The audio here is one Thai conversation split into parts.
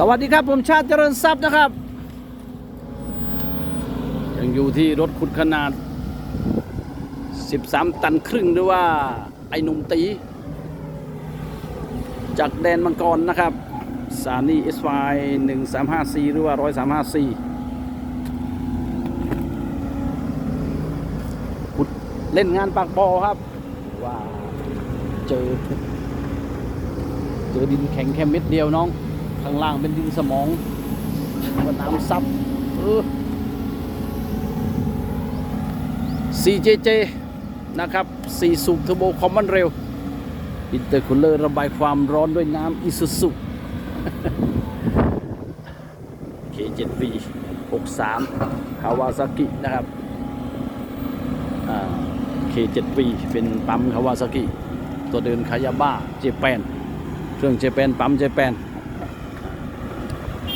สวัสดีครับ ผมชาติเจริญทรัพย์นะครับ ยังอยู่ที่รถขุดขนาด 13 ตันครึ่งหรือว่าไอ้หนุ่มตี จากแดนมังกรนะครับ สานี SY 1354หรือว่า10354ขุดเล่นงานปากบอครับ ว่าเจอ เจอดินแข็งแค่เม็ดเดียวน้อง ข้างล่างเป็นดินสมองก็น้ำซับเออ CJJ นะครับ4สูบเทอร์โบคอมมอนเร็วอินเตอร์คูลเลอร์ระบายความร้อนด้วยน้ำอิซูซุ K7V 63 Kawasaki นะครับ K7V เป็นปั๊ม Kawasaki ตัวเดินคายาบ้าเจแปน เครื่องเจแปนปั๊มเจแปน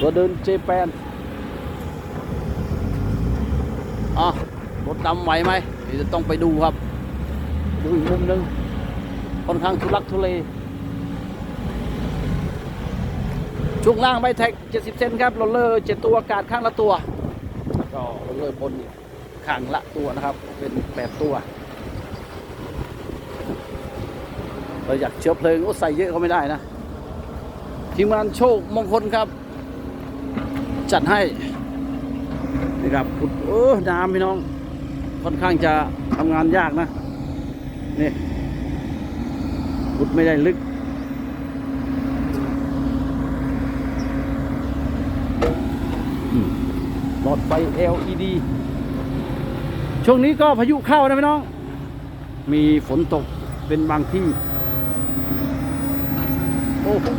ตัวเดินเจแปนอะรถดำไหวไหมเดี๋ยวจะต้องไปดูครับ ดูอีกมุมหนึงค่อนข้างทุลักทุเลช่วงล่างใบแท็ก 70 เซนครับโรลเลอร์ 7 ตัวอากาศข้างละตัว ก็โรลเลอร์บนข้างละตัวนะครับ เป็น 8 ตัวเราอยากเชื้อเพลิงก็ใส่เยอะก็ไม่ได้นะ ทีมงานโชคมงคลครับ จัดให้นี่ครับขุดเออน้ำพี่น้อง ค่อนข้างจะทำงานยากนะ นี่ขุดไม่ได้ลึกหลอดไฟ LED ช่วงนี้ก็พายุเข้านะพี่น้อง มีฝนตกเป็นบางที่ โอ้ครั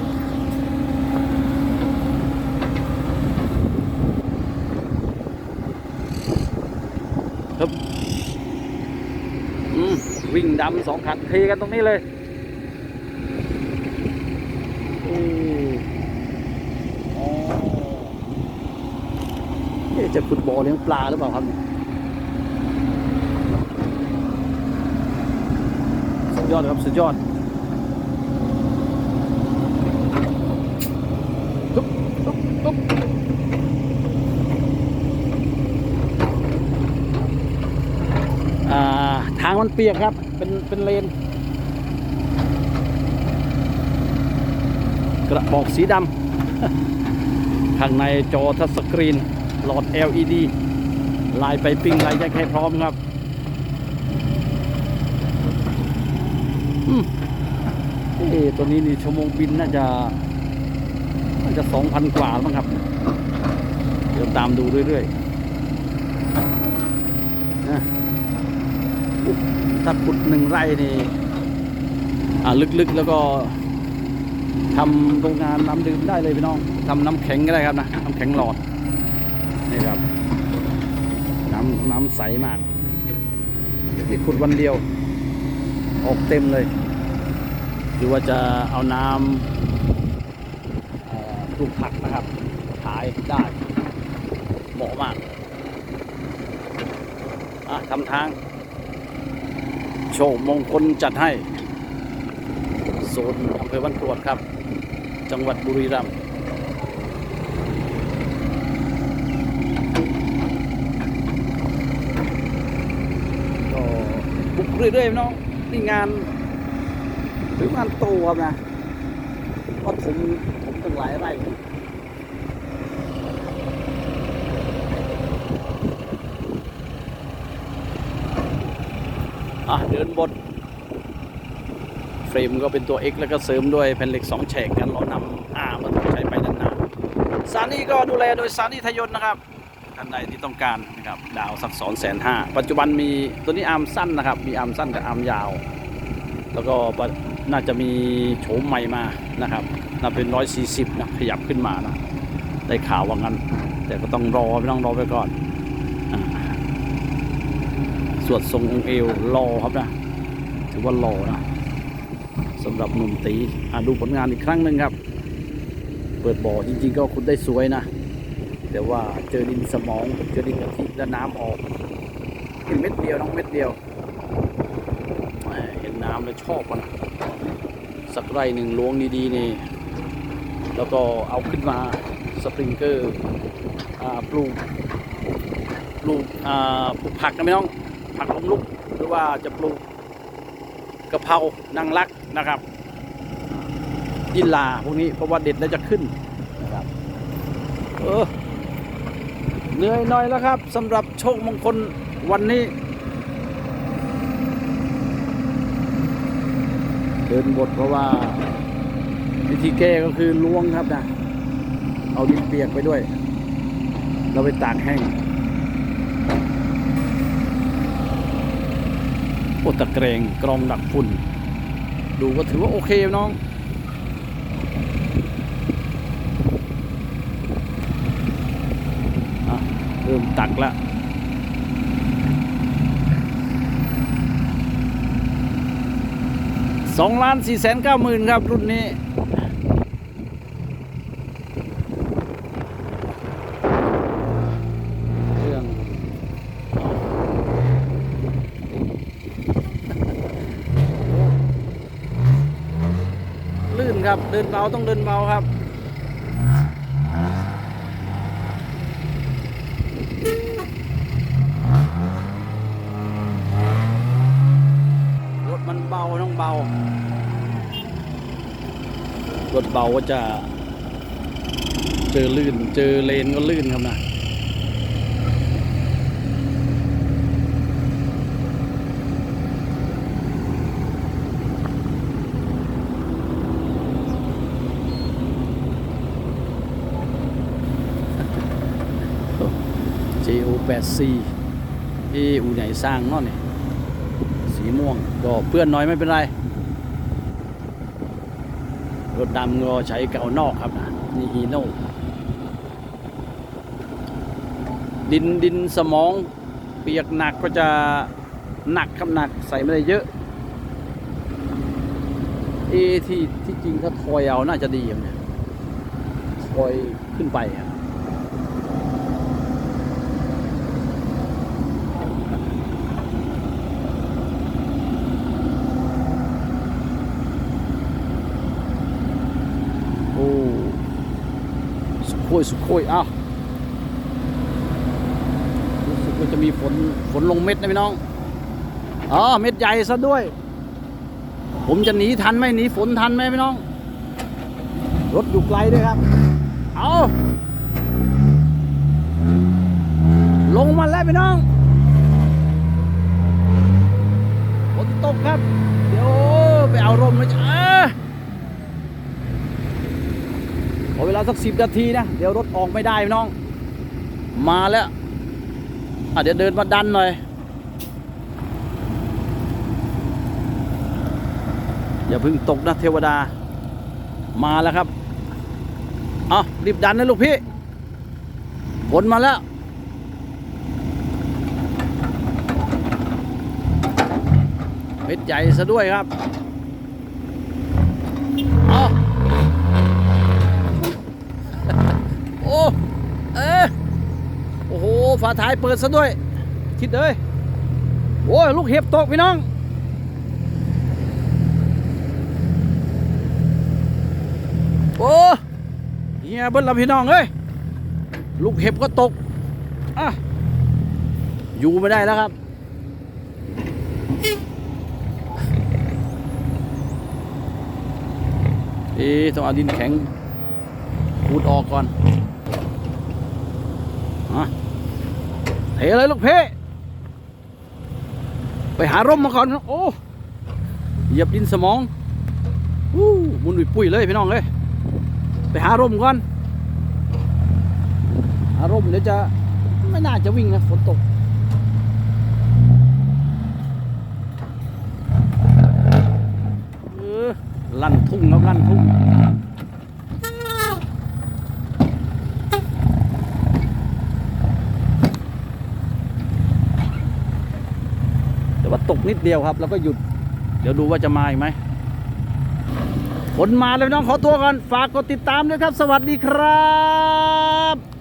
บอืม วิ่งดำสองคันเทกันตรงนี้เลยโอ้อ๋อเอ๊ะจะขุดบ่อเลี้ยงปลาหรือเปล่าครับสุดยอดครับสุดยอดปุ๊บปุ๊บปุ๊บอ่าทางมันเปียกครับ เป็นเป็นเลน กระบอกสีดำข้างในจอทัชสกรีน หลอด LED ลายไปปิ้งลายแจ็คให้พร้อมครับเอตัวนี้นี่ชั่วโมงบินน่าจะน่าจะสองพันกว่าแล้วมั้งครับ เดี๋ยวตามดูเรื่อยๆนะอุ๊ย ถ้าขุดหนึ่งไร่นี่ลึกๆแล้วก็ทำโรงงานน้ำดื่มได้เลยพี่น้องทำน้ำแข็งก็ได้ครับนะน้ำแข็งหลอดนี่ครับ น้ำน้ำใสมากนี่ขุดวันเดียว ออกเต็มเลย หรือว่าจะเอาน้ำปลูกผักนะครับขายได้เหมาะมากอะทำทาง โชคมงคลจัดให้โซนอำเภอบ้านกรวดครับ จังหวัดบุรีรัมย์ก็บุกเรื่อยๆน้องนี่งานหรืองานโตครับนะเพราะผมผมตั้งหลายไร่ อะเดินบนเฟรมก็เป็นตัว X แล้วก็เสริมด้วยแผ่นเหล็ก2แฉกกันล้อนำอามาต้องใช้ไปนานๆสานีก็ดูแลโดยสานีทยนนะครับท่านใดที่ต้องการนะครับดาวสักสองแสนห้าปัจจุบันมีตัวนี้อาร์มสั้นนะครับ มีอาร์มสั้นกับอาร์มยาว แล้วก็น่าจะมีโฉมใหม่มานะครับน่าเป็นร้อยสี่สิบนะขยับขึ้นมานะได้ข่าวว่างั้น แต่ก็ต้องรอไม่ต้องรอไปก่อน สวดทรงองค์เอวรอครับนะถือว่ารอนะสำหรับหนุ่มตีอะดูผลงานอีกครั้งหนึ่งครับ เปิดบ่อจริงๆก็คุณได้สวยนะ แต่ว่าเจอดินสมองเจอดินกะทิและน้ำออกเห็นเม็ดเดียวน้องเม็ดเดียวเห็นน้ำแล้วชอบมันสักไร่หนึ่งล้วงดีๆนี่แล้วก็เอาขึ้นมาสปริงเกอร์ปลูกปลูกปลูกผักนะพี่น้อง ผักล้มลุก หรือว่าจะปลูกกะเพรานางรักนะครับยินลาพวกนี้เพราะว่าเด็ดแล้วจะขึ้นนะครับเออเหนื่อยหน่อยแล้วครับสำหรับโชคมงคลวันนี้ เดินบทเพราะว่าวิธีแก้ก็คือล้วงครับนะ เอาดินเปียกไปด้วย เราไปตากแห้ง โอ ตะเกรงกรองดักฝุ่น ดูก็ถือว่าโอเคน้องอะเริ่มตักละสองล้านสี่แสนเก้าหมื่นครับรุ่นนี้ เครื่องลื่น ครับ เดินเบาต้องเดินเบาครับรถมันเบาต้องเบารถเบาก็จะ เจอลื่น เจอเลนก็ลื่นครับนะ JO 8 C เออูไหนสร้างนาะเนี่ยสีม่วงก็เปื้อนน้อยไม่เป็นไร รถดำก็ใช้เก่านอกครับนะนี่ฮีโน่ดินดินสมองเปียกหนักก็จะหนักครับหนักใส่ไม่ได้เยอะเอที่ที่จริงถ้าทอยเอาน่าจะดีครับเนี่ยทอยขึ้นไปครับ โอ้สุ โคยสุโคยอ้าวรู้สึกว่าจะมีฝนฝนลงเม็ดนะพี่น้องอ๋อเม็ดใหญ่ซะด้วย ผมจะหนีทันไหมหนีฝนทันไหมพี่น้อง รถอยู่ไกลด้วยครับ เอาลงมาแล้วพี่น้องฝนตกครับ เดี๋ยวไปเอาร่มมาจ้า ขอเวลาสักสิบนาทีนะ เดี๋ยวรถออกไม่ได้น้อง มาแล้วอะเดี๋ยวเดินมาดันหน่อย อย่าเพึ่งตกนะเทวดา มาแล้วครับ เอารีบดันนะลูกพี่ฝนมาแล้วเม็ดใหญ่ซะด้วยครับ เอา โอ้เออโอ้โหฝาท้ายเปิดซะด้วย คิดเลยโอ้ยลูกเห็บตกพี่น้องโอ้เฮียเบิ้ลละพี่น้องเอ้ยลูกเห็บก็ตกอะอยู่ไม่ได้แล้วครับเอ๊ต้องเอาดินแข็งขูดออกก่อน เทเลยลูกเพ่ไปหาร่มมาก่อนโอ้เหยียบดินสมองอู้มุนปุ้ยเลยพี่น้องเลยไปหาร่มก่อนหาร่มเดี๋ยวจะไม่น่าจะวิ่งนะฝนตกเออลั่นทุ่งแล้วลั่นทุ่ง ว่าตกนิดเดียวครับ แล้วก็หยุด เดี๋ยวดูว่าจะมาอีกไหมฝนมาเลยน้องขอตัวก่อน ฝากกดติดตามด้วยครับ สวัสดีครับ